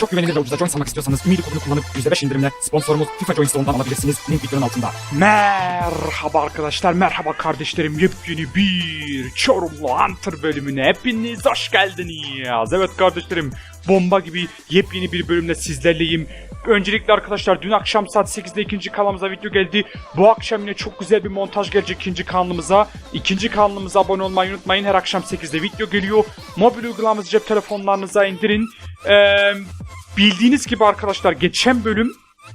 Çok güvenilir ve ucuza join almak istiyorsanız ümidi kodunu kullanıp %5 indirimle sponsorumuz FIFA Join Stone'dan alabilirsiniz. Link videonun altında. Merhaba arkadaşlar, merhaba kardeşlerim. Yepyeni bir Çorumlu Hunter bölümüne hepiniz hoş geldiniz. Evet kardeşlerim, bomba gibi yepyeni bir bölümle sizlerleyim. Öncelikle arkadaşlar dün akşam saat 8'de ikinci kanalımıza video geldi. Bu akşam yine çok güzel bir montaj gelecek ikinci kanalımıza. İkinci kanalımıza abone olmayı unutmayın. Her akşam 8'de video geliyor. Mobil uygulamamızı cep telefonlarınıza indirin. Ee, bildiğiniz gibi arkadaşlar geçen bölüm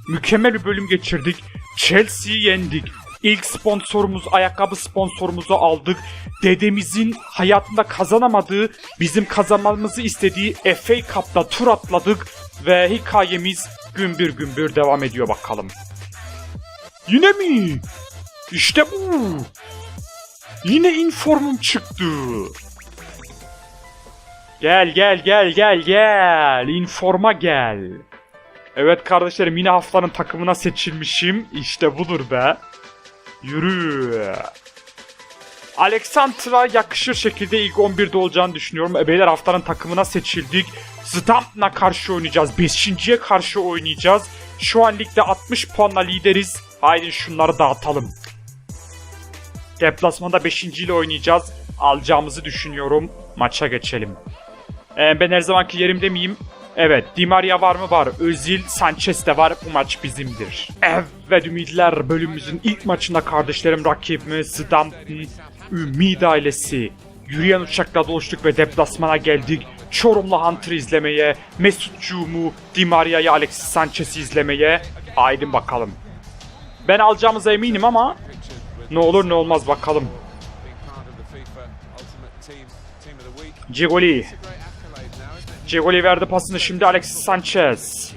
mükemmel bir bölüm geçirdik. Chelsea'yi yendik. İlk sponsorumuz, ayakkabı sponsorumuzu aldık. Dedemizin hayatında kazanamadığı, bizim kazanmamızı istediği FA Cup'ta tur atladık. Ve hikayemiz gümbür gümbür devam ediyor bakalım. Yine mi? İşte bu. Yine informum çıktı. Gel gel gel gel gel. Informa gel. Evet kardeşlerim yine haftanın takımına seçilmişim. İşte budur be. Yürü. Alexandra yakışır şekilde ilk 11'de olacağını düşünüyorum. E, beyler haftanın takımına seçildik. Stamp'la karşı oynayacağız. 5.ye karşı oynayacağız. Şu an ligde 60 puanla lideriz. Haydi şunları dağıtalım. Deplasmanda 5. ile oynayacağız. Alacağımızı düşünüyorum. Maça geçelim. Ee, ben her zamanki yerimde miyim? Evet, Di Maria var mı? Var. Özil, Sanchez de var. Bu maç bizimdir. Evet Ümitler bölümümüzün ilk maçında kardeşlerim rakibimiz Stamp'ın Ümid ailesi. Yürüyen uçakla doluştuk ve deplasmana geldik. Çorumlu Hunter izlemeye, Mesutcuğumu, Di Maria'yı, Alexis Sanchez'i izlemeye. Haydi bakalım. Ben alacağımıza eminim ama ne olur ne olmaz bakalım. Cigoli. Cigoli verdi pasını şimdi Alexis Sanchez.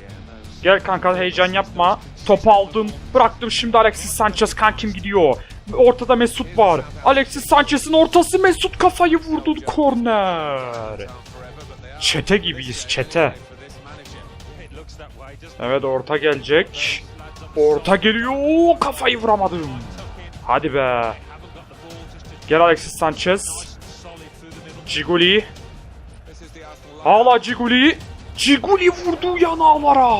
Gel kanka heyecan yapma. Topu aldım. Bıraktım şimdi Alexis Sanchez kankim gidiyor. Ortada Mesut var. Alexis Sanchez'in ortası Mesut kafayı vurdu korner. Çete gibiyiz çete. Evet orta gelecek. Orta geliyor. Kafayı vuramadım. Hadi be. Gel Alexis Sanchez. Ciguli. Hala Ciguli. Ciguli vurdu yanağlara.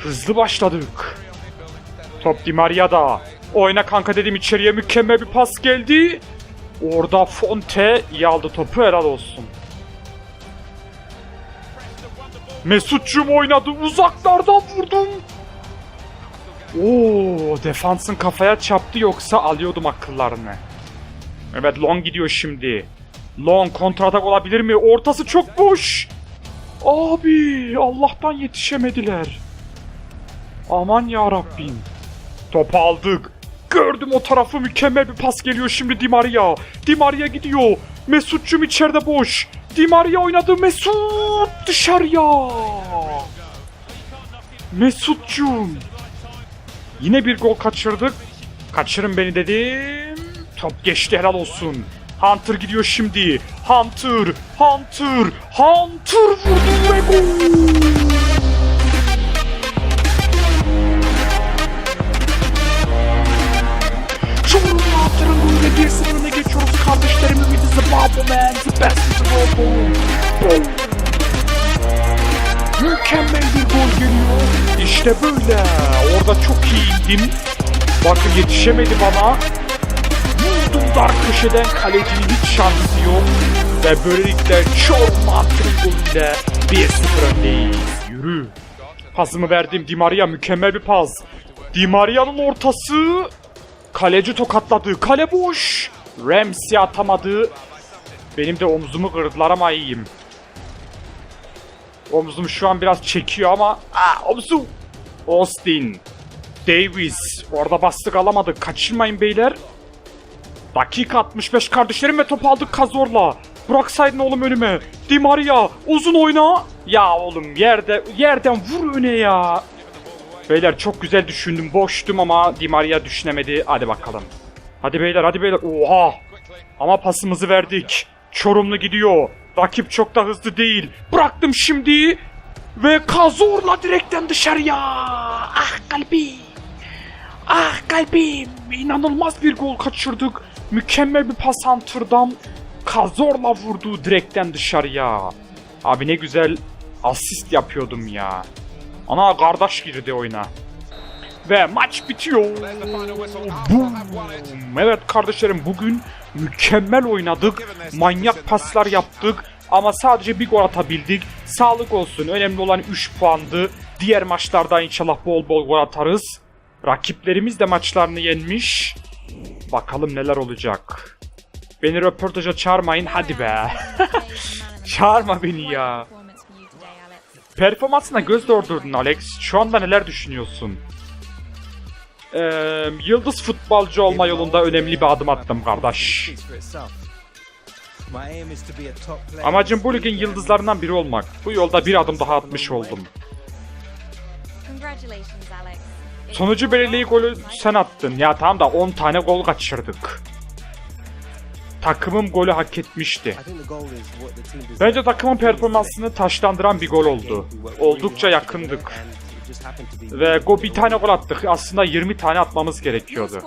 Hızlı başladık. Top Di Maria'da. Oyna kanka dedim içeriye mükemmel bir pas geldi. Orada Fonte iyi aldı topu helal olsun. Mesut'cum oynadı uzaklardan vurdum. Oo, defansın kafaya çarptı yoksa alıyordum akıllarını. Evet Long gidiyor şimdi. Long kontratak olabilir mi? Ortası çok boş. Abi Allah'tan yetişemediler. Aman ya Rabbim. Topu aldık. Gördüm o tarafı mükemmel bir pas geliyor şimdi Di Maria. Di Maria gidiyor. Mesut'cum içeride boş. Di Maria oynadı. Mesut dışarıya. Mesut'cum. Yine bir gol kaçırdık. Kaçırın beni dedim. Top geçti helal olsun. Hunter gidiyor şimdi. Hunter, Hunter, Hunter vurdu ve gol. Çorumlu Hunter'ın golüyle 1-0 öne geçiyoruz kardeşlerim. Ümit is the bubble man, the best is the. Boom. Mükemmel bir gol geliyor. İşte böyle. Orada çok iyi indim. Bakın yetişemedi bana. Vurdum dar köşeden kalecinin hiç şansı yok. Ve böylelikle çok mantıklı golüyle 1-0 öndeyiz. Yürü. Pasımı verdim Di Maria mükemmel bir pas. Di Maria'nın ortası. Kaleci tokatladı. Kale boş. Ramsey atamadı. Benim de omzumu kırdılar ama iyiyim. Omzum şu an biraz çekiyor ama... Aa, omzum. Austin. Davis. Orada bastık alamadık. Kaçırmayın beyler. Dakika 65 kardeşlerim ve top aldık Kazor'la. Bıraksaydın oğlum önüme. Di Maria uzun oyna. Ya oğlum yerde yerden vur öne ya. Beyler çok güzel düşündüm. Boştum ama Di Maria düşünemedi. Hadi bakalım. Hadi beyler hadi beyler. Oha. Ama pasımızı verdik. Çorumlu gidiyor. Rakip çok da hızlı değil. Bıraktım şimdi. Ve Kazor'la direkten dışarıya. Ah kalbim. Ah kalbim. İnanılmaz bir gol kaçırdık. Mükemmel bir pas Hunter'dan. Kazor'la vurdu direkten dışarıya. Abi ne güzel Asist yapıyordum ya. Ana kardeş girdi oyuna. Ve maç bitiyor. Boom. Evet kardeşlerim bugün mükemmel oynadık. Manyak paslar yaptık. Ama sadece bir gol atabildik. Sağlık olsun. Önemli olan 3 puandı. Diğer maçlarda inşallah bol bol gol atarız. Rakiplerimiz de maçlarını yenmiş. Bakalım neler olacak. Beni röportaja çağırmayın hadi be. Çağırma beni ya. Performansına göz doldurdun Alex. Şu anda neler düşünüyorsun? Ee, yıldız futbolcu olma yolunda önemli bir adım attım kardeş. Amacım bu ligin yıldızlarından biri olmak. Bu yolda bir adım daha atmış oldum. Sonucu belirleyici golü sen attın. Ya tamam da 10 tane gol kaçırdık. Takımım golü hak etmişti. Bence takımın performansını taşlandıran bir gol oldu. Oldukça yakındık. Ve go bir tane gol attık. Aslında 20 tane atmamız gerekiyordu.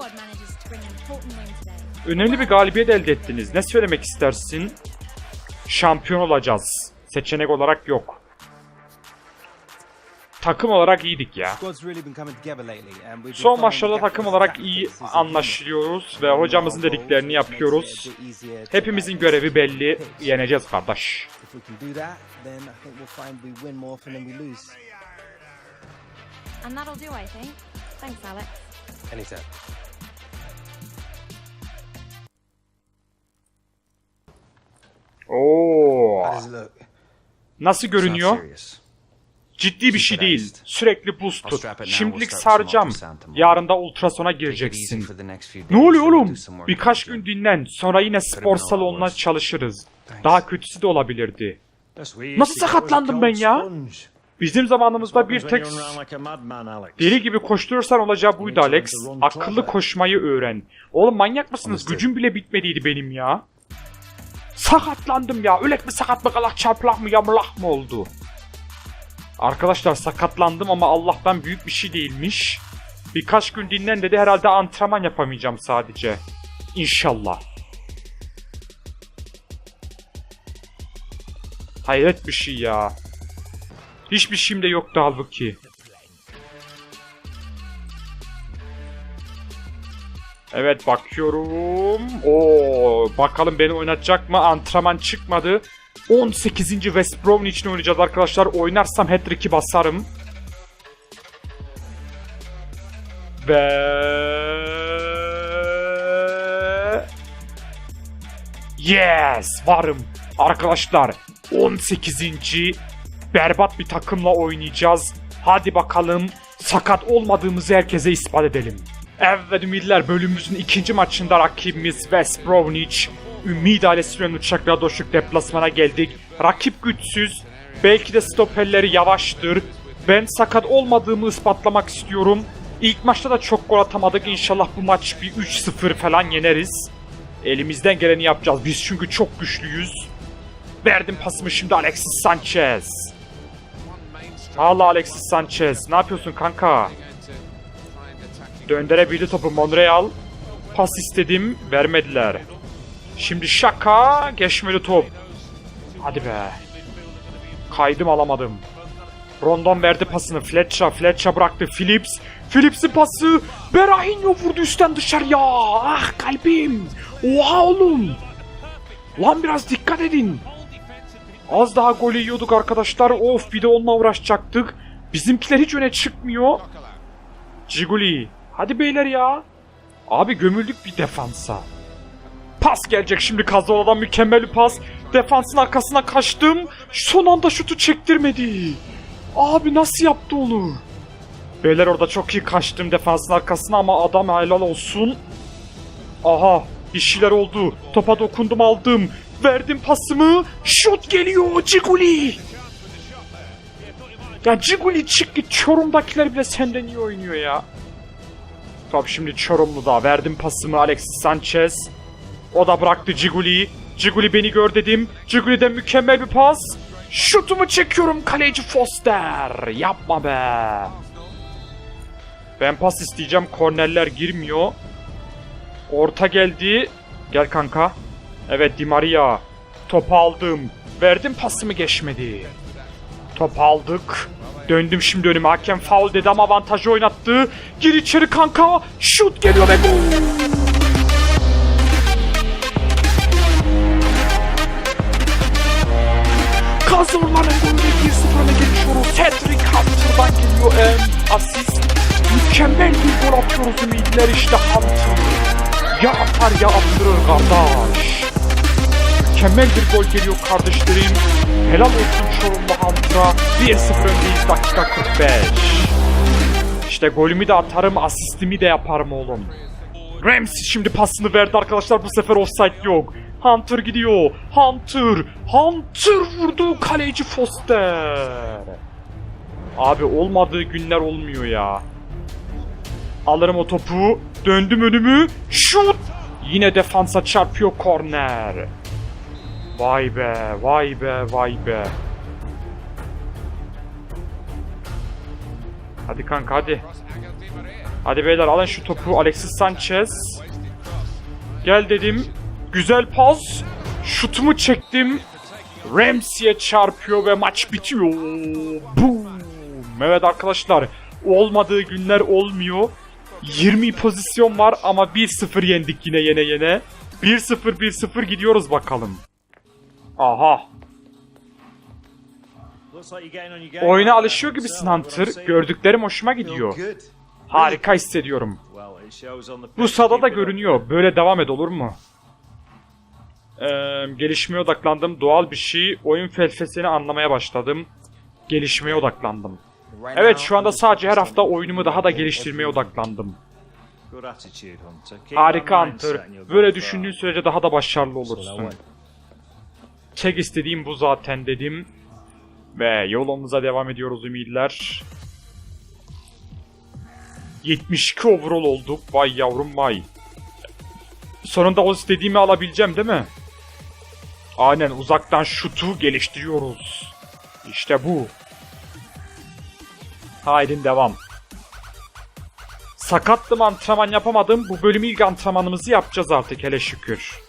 Önemli bir galibiyet elde ettiniz. Ne söylemek istersin? Şampiyon olacağız. Seçenek olarak yok. Takım olarak iyiydik ya. Son maçlarda takım olarak iyi anlaşılıyoruz ve hocamızın dediklerini yapıyoruz. Hepimizin görevi belli. Yeneceğiz kardeş. And that'll do, I think. Thanks, Alex. Anytime. Oo. Nasıl görünüyor? Ciddi bir şey değil. Sürekli buz tut. Şimdilik saracağım. Yarın da ultrasona gireceksin. Ne oluyor oğlum? Birkaç gün dinlen. Sonra yine spor salonuna çalışırız. Daha kötüsü de olabilirdi. Nasıl sakatlandım ben ya? Bizim zamanımızda bir tek deli gibi koşturursan olacağı buydu Alex. Akıllı koşmayı öğren. Oğlum manyak mısınız? Gücüm bile bitmediydi benim ya. Sakatlandım ya. Ölek mi sakat mı kalak çarplak mı yamulak mı oldu? Arkadaşlar sakatlandım ama Allah'tan büyük bir şey değilmiş. Birkaç gün dinlen dedi herhalde antrenman yapamayacağım sadece. İnşallah. Hayret bir şey ya. Hiçbir şeyim de yoktu halbuki. Evet bakıyorum. Oo bakalım beni oynatacak mı? Antrenman çıkmadı. 18. West Bromwich için oynayacağız arkadaşlar. Oynarsam hat-trick'i basarım. Ve... Yes! Varım. Arkadaşlar 18. berbat bir takımla oynayacağız. Hadi bakalım sakat olmadığımızı herkese ispat edelim. Evet Ümitler bölümümüzün ikinci maçında rakibimiz West Bromwich. Ümid ailesiyle uçakla doşuk deplasmana geldik. Rakip güçsüz. Belki de stoperleri yavaştır. Ben sakat olmadığımı ispatlamak istiyorum. İlk maçta da çok gol atamadık. İnşallah bu maç bir 3-0 falan yeneriz. Elimizden geleni yapacağız. Biz çünkü çok güçlüyüz. Verdim pasımı şimdi Alexis Sanchez. Allah Alexis Sanchez. Ne yapıyorsun kanka? Döndürebildi topu Monreal. Pas istedim. Vermediler. Şimdi şaka. Geçmedi top. Hadi be. Kaydım alamadım. Rondon verdi pasını. Fletcher. Fletcher bıraktı. Phillips. Phillips'in pası. Berahinho vurdu üstten dışarıya. Ah kalbim. Oha oğlum. Lan biraz dikkat edin. Az daha gol yiyorduk arkadaşlar. Of bir de onunla uğraşacaktık. Bizimkiler hiç öne çıkmıyor. Ciguli. Hadi beyler ya. Abi gömüldük bir defansa. Pas gelecek şimdi Kazola'dan mükemmel bir pas. Defansın arkasına kaçtım. Son anda şutu çektirmedi. Abi nasıl yaptı onu? Beyler orada çok iyi kaçtım defansın arkasına ama adam helal olsun. Aha bir şeyler oldu. Topa dokundum aldım. Verdim pasımı. Şut geliyor Ciguli. Ya Ciguli çık git. Çorum'dakiler bile senden iyi oynuyor ya. Tabii şimdi Çorumlu da verdim pasımı Alexis Sanchez. O da bıraktı Ciguli'yi. Ciguli beni gör dedim. Ciguli'den mükemmel bir pas. Şutumu çekiyorum kaleci Foster. Yapma be. Ben pas isteyeceğim. Kornerler girmiyor. Orta geldi. Gel kanka. Evet Di Maria. Topu aldım. Verdim pasımı geçmedi. Top aldık. Döndüm şimdi önüme. Hakem faul dedi ama avantajı oynattı. Gir içeri kanka. Şut geliyor ve gol. Ümidler işte Hunter. Ya atar ya attırır kardeş. Mükemmel bir gol geliyor kardeşlerim. Helal olsun Çorumlu Hunter'a. 1-0 öndeyiz dakika 45. İşte golümü de atarım, asistimi de yaparım oğlum. Ramsey şimdi pasını verdi arkadaşlar bu sefer offside yok. Hunter gidiyor. Hunter. Hunter vurdu kaleci Foster. Abi olmadığı günler olmuyor ya. Alırım o topu. Döndüm önümü. Şut. Yine defansa çarpıyor korner. Vay be, vay be, vay be. Hadi kanka hadi. Hadi beyler alın şu topu Alexis Sanchez. Gel dedim. Güzel pas. Şutumu çektim. Ramsey'e çarpıyor ve maç bitiyor. Boom. Evet arkadaşlar olmadığı günler olmuyor. 20 pozisyon var ama 1-0 yendik yine yene yene. 1-0 1-0 gidiyoruz bakalım. Aha. Oyuna alışıyor gibisin Hunter. Gördüklerim hoşuma gidiyor. Harika hissediyorum. Bu sahada da görünüyor. Böyle devam et olur mu? Ee, gelişmeye odaklandım. Doğal bir şey. Oyun felsefesini anlamaya başladım. Gelişmeye odaklandım. Evet şu anda sadece her hafta oyunumu daha da geliştirmeye odaklandım. Harika Hunter. Böyle düşündüğün sürece daha da başarılı olursun. Tek istediğim bu zaten dedim. Ve yolumuza devam ediyoruz ümidler. 72 overall olduk. Vay yavrum vay. Sonunda o istediğimi alabileceğim değil mi? Aynen uzaktan şutu geliştiriyoruz. İşte bu. Haydi devam. Sakattım antrenman yapamadım. Bu bölüm ilk antrenmanımızı yapacağız artık hele şükür.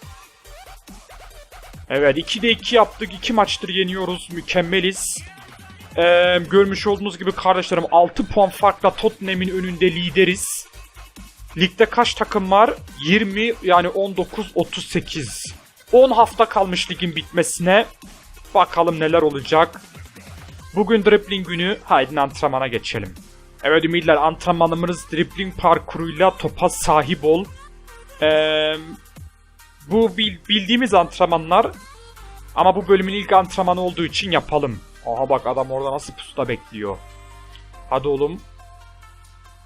Evet 2'de 2 yaptık. 2 maçtır yeniyoruz. Mükemmeliz. Ee, görmüş olduğunuz gibi kardeşlerim 6 puan farkla Tottenham'in önünde lideriz. Ligde kaç takım var? 20 yani 19 38. 10 hafta kalmış ligin bitmesine. Bakalım neler olacak. Bugün dribbling günü. Haydi antrenmana geçelim. Evet ümitler antrenmanımız dribbling parkuruyla topa sahip ol. Ee, bu bil- bildiğimiz antrenmanlar ama bu bölümün ilk antrenmanı olduğu için yapalım. Aha bak adam orada nasıl pusuda bekliyor. Hadi oğlum.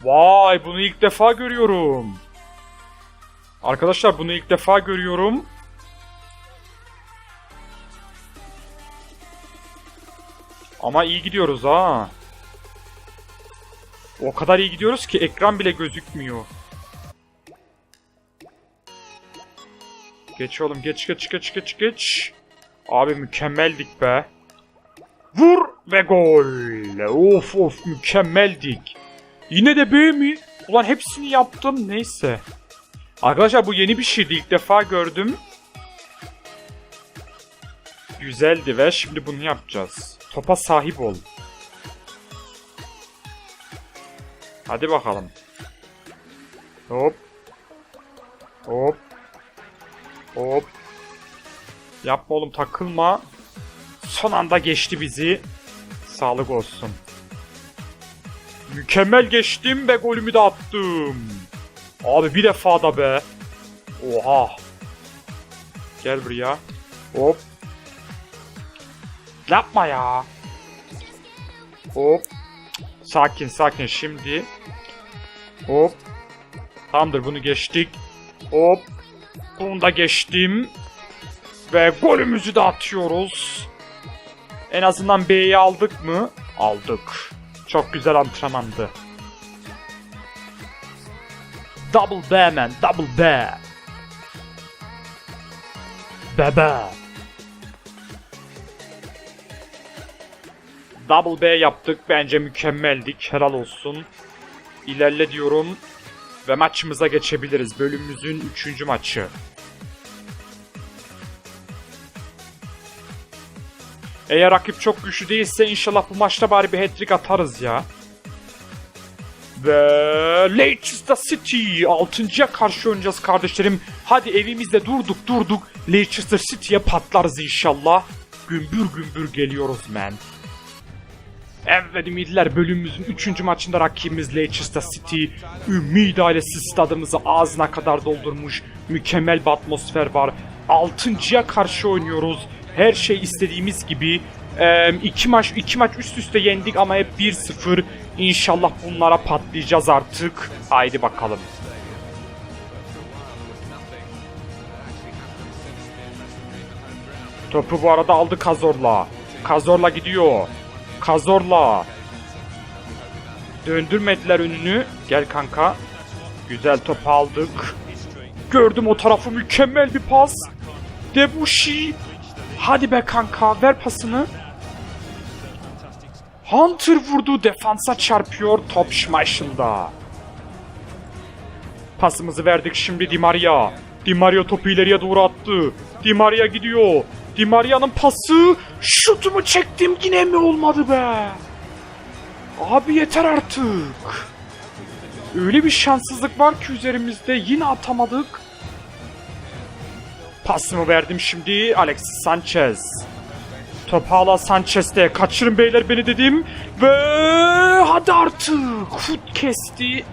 Vay bunu ilk defa görüyorum. Arkadaşlar bunu ilk defa görüyorum. Ama iyi gidiyoruz ha. O kadar iyi gidiyoruz ki ekran bile gözükmüyor. Geç oğlum geç geç geç geç geç. Abi mükemmeldik be. Vur ve gol. Of of mükemmeldik. Yine de B mi? Ulan hepsini yaptım neyse. Arkadaşlar bu yeni bir şeydi ilk defa gördüm. Güzeldi ve şimdi bunu yapacağız. Topa sahip ol. Hadi bakalım. Hop. Hop. Hop. Yapma oğlum takılma. Son anda geçti bizi. Sağlık olsun. Mükemmel geçtim ve golümü de attım. Abi bir defa da be. Oha. Gel buraya. Hop. Yapma ya. Hop. Sakin sakin şimdi. Hop. Tamamdır bunu geçtik. Hop. Bunu da geçtim. Ve golümüzü de atıyoruz. En azından B'yi aldık mı? Aldık. Çok güzel antrenmandı. Double B man, double B. Bebe. Double B yaptık. Bence mükemmeldik. Helal olsun. İlerle diyorum. Ve maçımıza geçebiliriz. Bölümümüzün 3. maçı. Eğer rakip çok güçlü değilse inşallah bu maçta bari bir hat-trick atarız ya. Ve Leicester City 6.ya karşı oynayacağız kardeşlerim. Hadi evimizde durduk durduk. Leicester City'ye patlarız inşallah. Gümbür gümbür geliyoruz men. Evet ümitler bölümümüzün 3. maçında rakibimiz Leicester City. Ümid ailesi stadımızı ağzına kadar doldurmuş. Mükemmel bir atmosfer var. 6.ya karşı oynuyoruz. Her şey istediğimiz gibi. Ee, iki maç iki maç üst üste yendik ama hep 1-0. İnşallah bunlara patlayacağız artık. Haydi bakalım. Topu bu arada aldı Kazorla. Kazorla gidiyor. Kazorla. Döndürmediler önünü. Gel kanka. Güzel top aldık. Gördüm o tarafı mükemmel bir pas. Debushi. Hadi be kanka ver pasını. Hunter vurdu defansa çarpıyor top Schmeichel'da. Pasımızı verdik şimdi Di Maria. Di Maria topu ileriye doğru attı. Di Maria gidiyor. Di Maria'nın pası. Şutumu çektim yine mi olmadı be? Abi yeter artık. Öyle bir şanssızlık var ki üzerimizde yine atamadık. Pasımı verdim şimdi Alexis Sanchez. Top hala Sanchez'te. Kaçırın beyler beni dedim. Ve hadi artık. Fut kesti.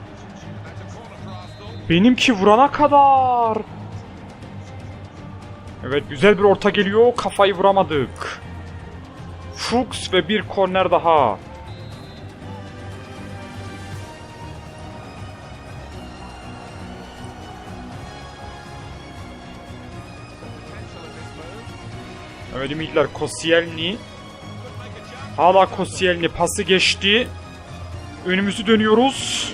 Benimki vurana kadar. Evet güzel bir orta geliyor. Kafayı vuramadık. Fuchs ve bir korner daha. Evet ümitler Koscielny. Hala Koscielny pası geçti. Önümüzü dönüyoruz.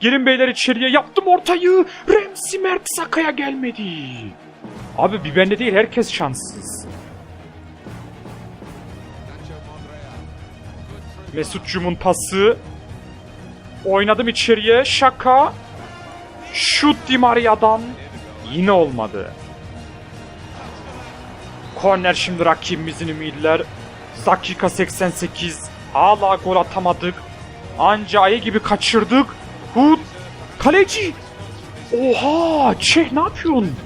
Girin beyler içeriye yaptım ortayı. Ramsey Mert Saka'ya gelmedi. Abi bir bende değil herkes şanssız. Mesut'cumun pası. Oynadım içeriye. Şaka. Şut Di Maria'dan. Yine olmadı. Korner şimdi rakibimizin ümidiler. Dakika 88. Hala gol atamadık. Anca ayı gibi kaçırdık. Hut. Kaleci. Oha. Çeh ne yapıyorsun?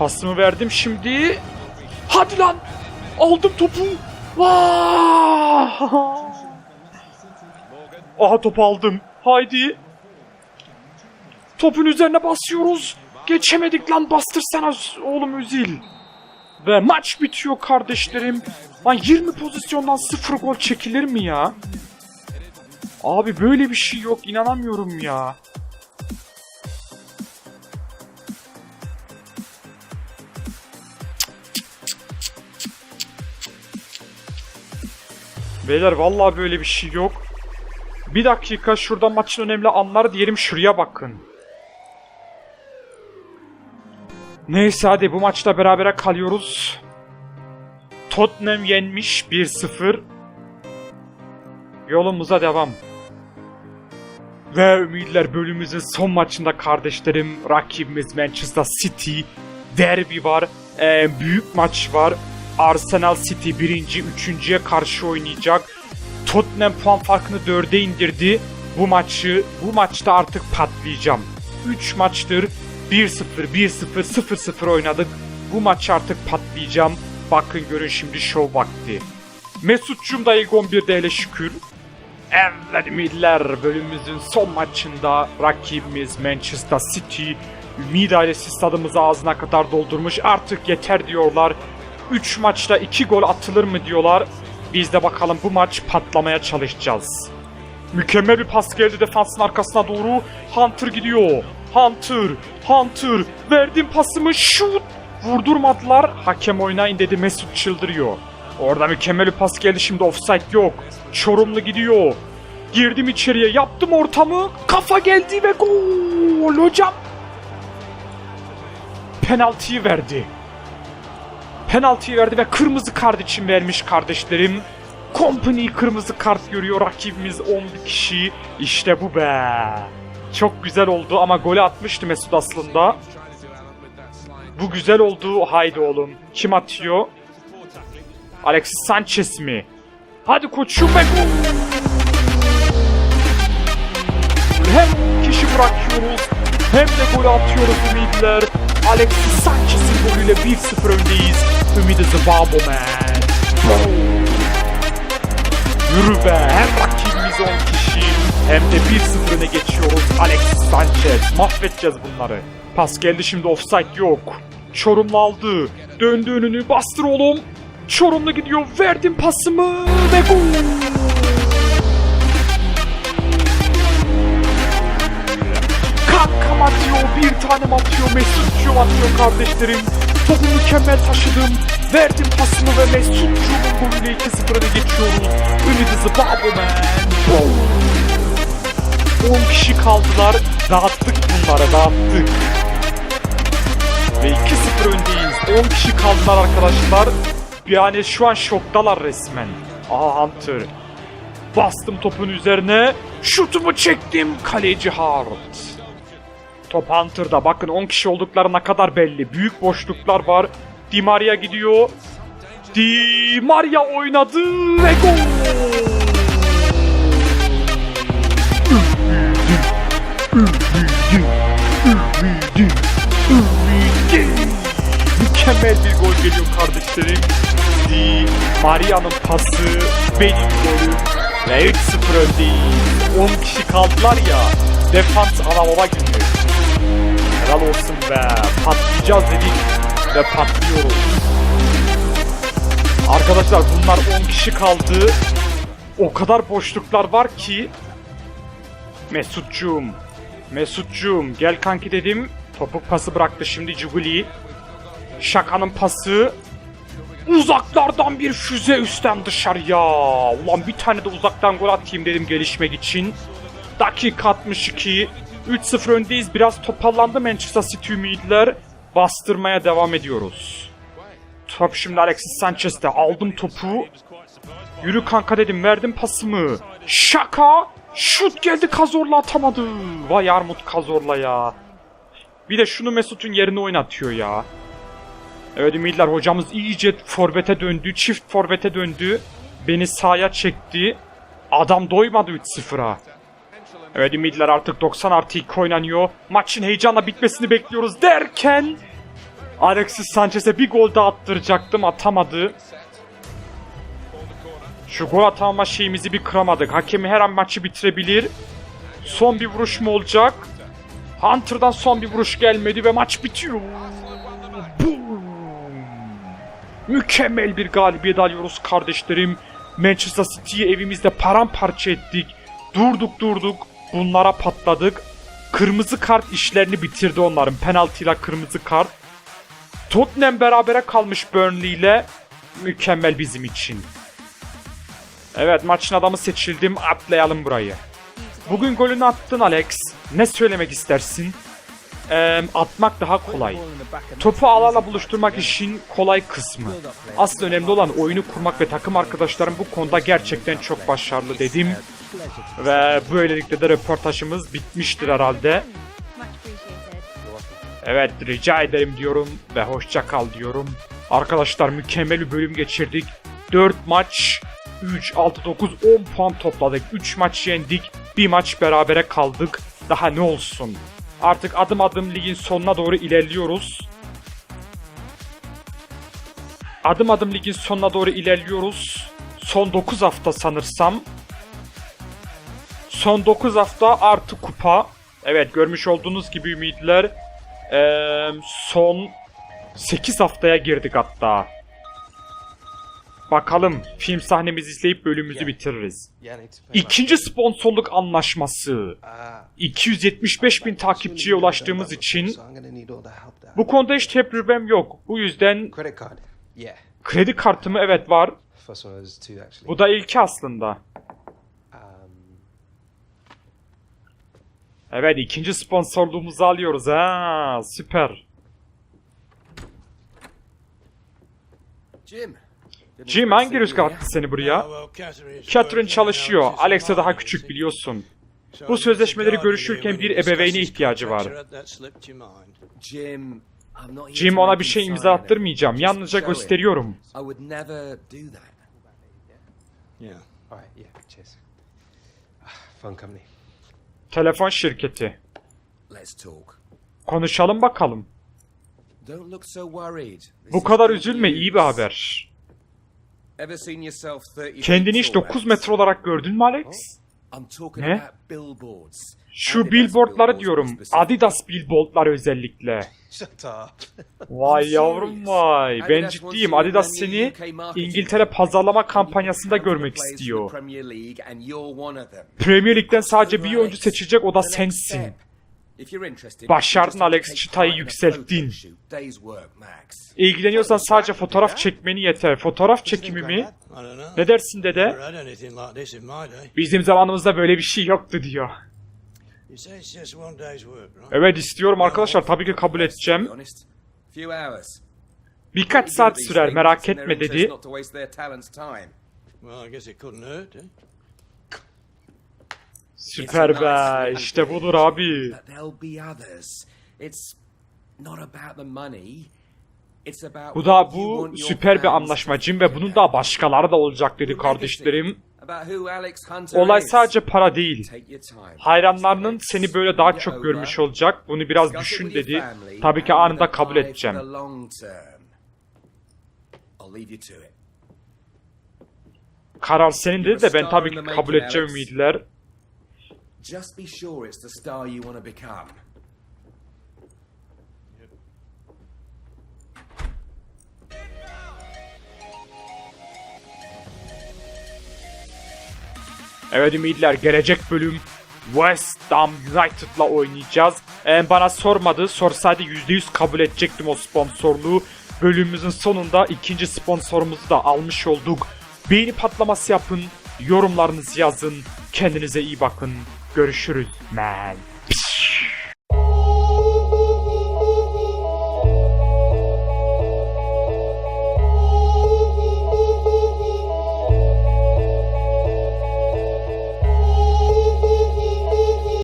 Pasımı verdim şimdi. Hadi lan. Aldım topu. Vaa! Aha topu aldım. Haydi. Topun üzerine basıyoruz. Geçemedik lan bastırsana oğlum Üzil. Ve maç bitiyor kardeşlerim. Lan 20 pozisyondan 0 gol çekilir mi ya? Abi böyle bir şey yok inanamıyorum ya. Beyler vallahi böyle bir şey yok. Bir dakika şurada maçın önemli anları diyelim şuraya bakın. Neyse hadi bu maçta berabere kalıyoruz. Tottenham yenmiş 1-0. Yolumuza devam. Ve Ümitler bölümümüzün son maçında kardeşlerim rakibimiz Manchester City. Derbi var. Ee, büyük maç var. Arsenal City birinci, üçüncüye karşı oynayacak. Tottenham puan farkını dörde indirdi. Bu maçı, bu maçta artık patlayacağım. 3 maçtır 1-0, 1-0, 0-0 oynadık. Bu maç artık patlayacağım. Bakın görün şimdi şov vakti. Mesut'cum da ilk 11'de hele şükür. Evet miller bölümümüzün son maçında rakibimiz Manchester City. Ümid ailesi stadımızı ağzına kadar doldurmuş. Artık yeter diyorlar. 3 maçta 2 gol atılır mı diyorlar. Biz de bakalım bu maç patlamaya çalışacağız. Mükemmel bir pas geldi defansın arkasına doğru. Hunter gidiyor. Hunter, Hunter. Verdim pasımı şut. Vurdurmadılar. Hakem oynayın dedi Mesut çıldırıyor. Orada mükemmel bir pas geldi şimdi offside yok. Çorumlu gidiyor. Girdim içeriye yaptım ortamı. Kafa geldi ve gol hocam. Penaltıyı verdi. Penaltıyı verdi ve kırmızı kart için vermiş kardeşlerim. Company kırmızı kart görüyor rakibimiz 11 kişi. İşte bu be. Çok güzel oldu ama golü atmıştı Mesut aslında. Bu güzel oldu. Haydi oğlum. Kim atıyor? Alexis Sanchez mi? Hadi koçum be. Hem kişi bırakıyoruz hem de gol atıyoruz Ümitler. Alexis Sanchez'in golüyle 1-0 öndeyiz. Ümidi Zıbabo man. Yürü be hem rakibimiz 10 kişi hem de 1-0 öne geçiyoruz Alexis Sanchez. Mahvedeceğiz bunları. Pas geldi şimdi offside yok. Çorumlu aldı. Döndü önünü bastır oğlum. Çorumlu gidiyor. Verdim pasımı ve gol. Kankam atıyor, bir tanem atıyor, Mesut'cum atıyor kardeşlerim. Topu mükemmel taşıdım. Verdim pasımı ve Mesut'cumun golüyle 2-0 öne geçiyoruz. Ümidi Zıbabo man. Boom. 10 kişi kaldılar. Dağıttık bunları, dağıttık. Ve 2-0 öndeyiz. 10 kişi kaldılar arkadaşlar. Yani şu an şoktalar resmen. Aha Hunter. Bastım topun üzerine. Şutumu çektim. Kaleci Hart. Top Hunter'da. Bakın 10 kişi oldukları ne kadar belli. Büyük boşluklar var. Di Maria gidiyor. Di Maria oynadı ve gol. Mükemmel bir gol geliyor kardeşlerim. Di Maria'nın pası, benim golüm ve 3-0 öndeyiz. 10 kişi kaldılar ya. Defans ana baba günü. Helal olsun be. Patlayacağız dedik ve patlıyoruz. Arkadaşlar bunlar 10 kişi kaldı. O kadar boşluklar var ki. Mesutcuğum. Mesutcuğum gel kanki dedim. Topuk pası bıraktı şimdi Cuguli. Şakanın pası. Uzaklardan bir füze üstten dışarıya. Ulan bir tane de uzaktan gol atayım dedim gelişmek için. Dakika 62. 3-0 öndeyiz. Biraz toparlandı Manchester City ümidler. Bastırmaya devam ediyoruz. Top şimdi Alexis Sanchez'de. Aldım topu. Yürü kanka dedim. Verdim pasımı. Şaka. Şut geldi Kazorla atamadı. Vay Armut Kazorla ya. Bir de şunu Mesut'un yerine oynatıyor ya. Evet Ümidler hocamız iyice forvete döndü. Çift forvete döndü. Beni sahaya çekti. Adam doymadı 3-0'a. Evet Ümidler artık 90 artı 2 oynanıyor. Maçın heyecanla bitmesini bekliyoruz derken... Alexis Sanchez'e bir gol daha attıracaktım atamadı. Şu gol atama şeyimizi bir kıramadık. Hakemi her an maçı bitirebilir. Son bir vuruş mu olacak? Hunter'dan son bir vuruş gelmedi ve maç bitiyor. Mükemmel bir galibiyet alıyoruz kardeşlerim. Manchester City'yi evimizde paramparça ettik. Durduk durduk. Bunlara patladık. Kırmızı kart işlerini bitirdi onların. Penaltıyla kırmızı kart. Tottenham berabere kalmış Burnley ile. Mükemmel bizim için. Evet maçın adamı seçildim. Atlayalım burayı. Bugün golünü attın Alex. Ne söylemek istersin? Ee, atmak daha kolay. Topu alarla buluşturmak işin kolay kısmı. Asıl önemli olan oyunu kurmak ve takım arkadaşlarım bu konuda gerçekten çok başarılı dedim. Ve böylelikle de röportajımız bitmiştir herhalde. Evet rica ederim diyorum ve hoşça kal diyorum. Arkadaşlar mükemmel bir bölüm geçirdik. 4 maç 3, 6, 9, 10 puan topladık. 3 maç yendik. Bir maç berabere kaldık. Daha ne olsun. Artık adım adım ligin sonuna doğru ilerliyoruz. Adım adım ligin sonuna doğru ilerliyoruz. Son 9 hafta sanırsam. Son 9 hafta artı kupa. Evet görmüş olduğunuz gibi ümitler. Eee, son 8 haftaya girdik hatta. Bakalım film sahnemizi izleyip bölümümüzü bitiririz. İkinci sponsorluk anlaşması. 275 bin takipçiye ulaştığımız için bu konuda hiç tecrübem yok. Bu yüzden kredi kartımı evet var. Bu da ilki aslında. Evet ikinci sponsorluğumuzu alıyoruz ha süper. Jim. Jim hangi rüzgar attı seni buraya? Catherine çalışıyor. Alex'e daha küçük biliyorsun. Bu sözleşmeleri görüşürken bir ebeveyne ihtiyacı var. Jim, I'm not here Jim to ona bir şey imza attırmayacağım. Yalnızca gösteriyorum. Ah, Phone company. Telefon şirketi. Konuşalım bakalım. Bu kadar üzülme iyi bir haber. Ever seen yourself 30 Kendini hiç tall, 9 Alex? metre olarak gördün mü Alex? I'm talking Ne? about billboards. Şu billboardları diyorum. Adidas billboardlar özellikle. Vay yavrum vay. Ben ciddiyim. Adidas seni İngiltere pazarlama kampanyasında görmek istiyor. Premier Lig'den sadece bir oyuncu seçecek o da sensin. Başardın Alex, çıtayı yükselttin. İlgileniyorsan sadece fotoğraf çekmeni yeter. Fotoğraf çekimi mi? Ne dersin dede? Bizim zamanımızda böyle bir şey yoktu diyor. Evet istiyorum arkadaşlar tabii ki kabul edeceğim. Birkaç saat sürer merak etme dedi. Süper be işte budur abi. Bu da bu süper bir fans anlaşma to Jim ve bunun daha başkaları da olacak dedi kardeşlerim. Olay sadece para değil. Hayranlarının seni böyle daha çok görmüş olacak. Bunu biraz düşün dedi. Tabii ki anında kabul edeceğim. Karar senin dedi de ben tabii ki kabul edeceğim ümidiler. Just be sure it's the star you want to become. Evet ümidiler gelecek bölüm West Ham United'la oynayacağız. Eğer bana sormadı sorsaydı %100 kabul edecektim o sponsorluğu. Bölümümüzün sonunda ikinci sponsorumuzu da almış olduk. Beğeni patlaması yapın, yorumlarınızı yazın, kendinize iyi bakın. Görüşürüz man.